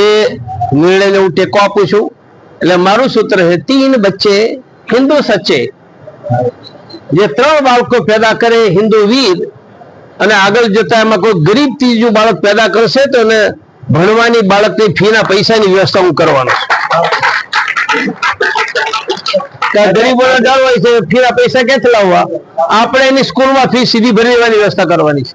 એ નિર્ણયને હું ટેકો આપું છું? એટલે મારું સૂત્ર છે, તીન બચ્ચે હિન્દુ સચ્ચે. જે ત્રણ બાળકો પેદા કરે હિન્દુ વીર અને આગળ જતા એમાં કોઈ ગરીબ ત્રીજું બાળક પેદા કરશે તો એને ભણવાની બાળકની ફીના પૈસાની વ્યવસ્થા હું કરવાનો છું. ગરીબોને ડર હોય છે, ફીના પૈસા ક્યાંથી લાવવા? આપણે એની સ્કૂલમાં ફી સીધી ભરી લેવાની વ્યવસ્થા કરવાની છે.